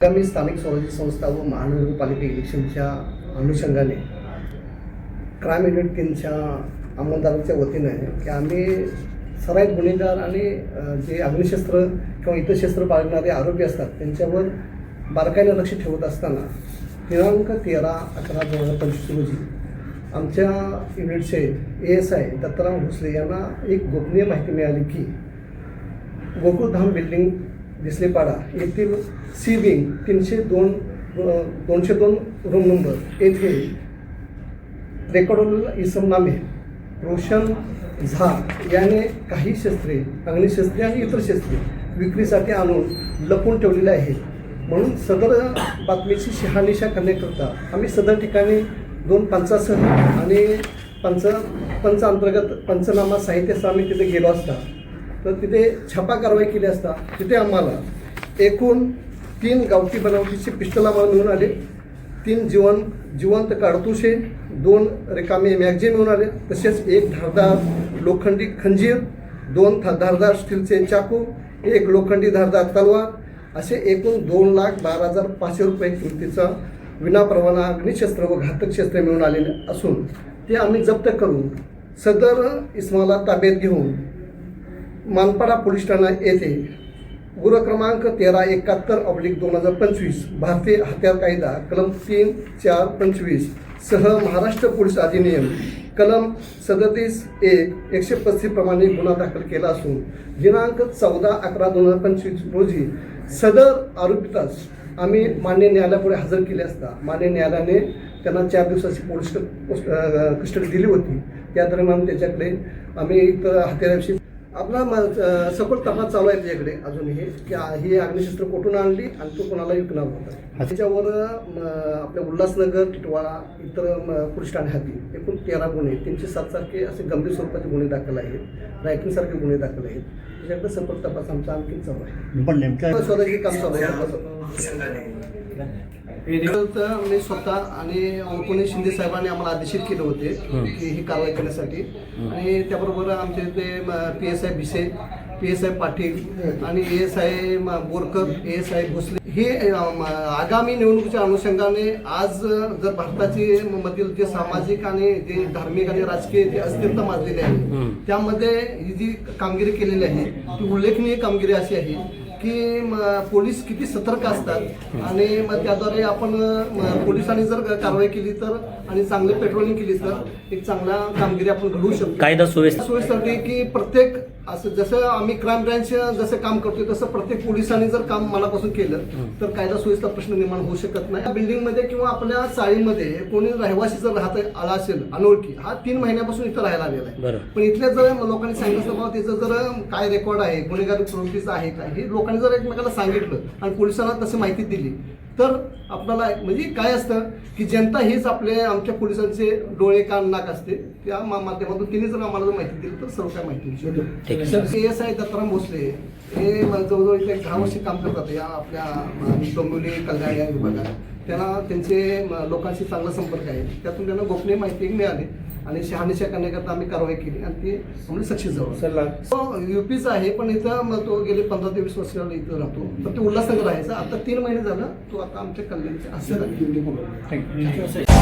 आगामी स्थानिक स्वराज्य संस्था व महानगरपालिका इलेक्शनच्या अनुषंगाने क्राईम युनिट तीनच्या अंमलदाराच्या वतीनं की आम्ही सराईत गुन्हेगार आणि जे अग्निशस्त्र किंवा इतर शस्त्र बाळगणारे आरोपी असतात त्यांच्यावर बारकाईनं लक्ष ठेवत असताना दिनांक तेरा अकरा दोन हजार पंचवीस रोजी आमच्या युनिटचे A S I Dattaram Bhosale यांना एक गोपनीय माहिती मिळाली की गोकुळधाम बिल्डिंग दिसलेपाडा येथील सी विंग तीनशे दोन दोनशे दोन रूम नंबर येथे रेकॉर्डोल इसम नामे रोशन झा याने काही शस्त्रे अग्निशस्त्रे आणि इतर शस्त्रे विक्रीसाठी आणून लपवून ठेवलेले आहेत. म्हणून सदर बातमीची शहानिशा करण्याकरता आम्ही सदर ठिकाणी दोन पंचासह आणि पंच पंच अंतर्गत पंचनामा साहित्यासह आम्ही तिथे गेलो असता तर तिथे छापा कारवाई केली असता तिथे आम्हाला एकूण तीन गावठी बनावटीची पिस्टल आम्हाला मिळून आले. तीन जीवन जिवंत काडतुशे दोन रिकामे मॅगझिन मिळून आले. तसेच एक धारदार लोखंडी खंजीर दोन धारदार स्टीलचे चाकू एक लोखंडी धारदार तलवार असे एकूण दोन लाख बारा हजार पाचशे रुपये किमतीचा विनापरवाना अग्निशस्त्र व घातक शस्त्र मिळून आलेले असून ते आम्ही जप्त करून सदर इस्माला ताब्यात घेऊन मानपाडा पोलीस ठाणा येथे गुर क्रमांक तेरा एकाहत्तर ऑब्लिक दोन हजार पंचवीस भारतीय हत्यार कायदा कलम तीन चार पंचवीस सह महाराष्ट्र पोलीस अधिनियम कलम सदतीस एक एकशे पस्तीस प्रमाणे गुन्हा दाखल केला असून दिनांक चौदा अकरा दोन हजार पंचवीस रोजी सदर आरोपितास आम्ही मान्य न्यायालयापुढे हजर केले असता मान्य न्यायालयाने त्यांना चार दिवसाची पोलीस कस्टडी दिली होती. त्या दरम्यान त्याच्याकडे आम्ही इतर हत्याराविषयी आपला सखोल तपास चालू आहे त्याच्याकडे. अजूनही की ही अग्निशस्त्र कुठून आणली आणि तो कोणाला विकणार होता. त्याच्यावर आपल्या उल्हासनगर टिटवाळा इतर पोलीस ठाणे हाती एकूण तेरा गुन्हे तीनशे सात सारखे असे गंभीर स्वरूपाचे गुन्हे दाखल आहेत. रॅकिंग सारखे गुन्हे दाखल आहेत. त्याच्याकडे सखोल तपास आमचा आणखी चालू आहे. शोधायचे काम चालू आहे. मी स्वतः आणि पुणे शिंदे साहेबांनी आम्हाला आदेशित केले होते की ही कारवाई करण्यासाठी. आणि त्याबरोबर आमचे ते P S I Bhise P S I Patil आणि A S I Borkar A S I Bhosale हे आगामी निवडणुकीच्या अनुषंगाने आज जर भारताची मधील जे सामाजिक आणि जे धार्मिक आणि राजकीय जे अस्थिरता माजलेली आहे त्यामध्ये ही जी कामगिरी केलेली आहे ती उल्लेखनीय कामगिरी अशी आहे की पोलीस किती सतर्क असतात आणि मग त्याद्वारे आपण पोलिसांनी जर कारवाई केली तर आणि चांगली पेट्रोलिंग केली तर एक चांगला कामगिरी आपण घडवू शकतो. कायदा सुव्यवस्था सोयीसाठी की प्रत्येक असं जसं आम्ही क्राईम ब्रँच जसं काम करतोय तसं प्रत्येक पोलिसांनी जर काम मनापासून केलं तर कायदा सुव्यवस्था प्रश्न निर्माण होऊ शकत नाही. बिल्डिंगमध्ये किंवा आपल्या चाळीमध्ये कोणी रहिवासी जर राहत आला असेल अनोळखी हा तीन महिन्यापासून इथं राहायला आलेला आहे. पण इथल्या जर लोकांनी सांगितलं बाबा त्याचं जर काय रेकॉर्ड आहे गुन्हेगारी प्रवृत्तीचं आहे का? हे लोकांनी जर एकमेकाला सांगितलं आणि पोलिसांना तशी माहिती दिली तर आपल्याला म्हणजे काय असतं की जनता हीच आपले आमच्या पोलिसांचे डोळे कान नाक असते. त्या माध्यमातून तिने जर आम्हाला जर माहिती दिली तर सर्व काय माहिती A S I Dattaram Bhosale. हे जवळजवळ इथे एक दहा वर्ष काम करतात या आपल्या डोंबिवली कल्याण या विभागात. त्यांना त्यांचे लोकांशी चांगला संपर्क आहे. त्यातून त्यांना गोपनीय माहिती मिळाली आणि शहानिशा करण्याकरता आम्ही कारवाई केली आणि ती आम्ही सक्सेस झालो. तो युपीचा आहे पण इथं मग तो गेले पंधरा ते वीस वर्ष इथं राहतो. तर ते उल्हासनगर राहायचा आता तीन महिने झालं तो आता आमच्या कल्याणच्या असं थँक्यू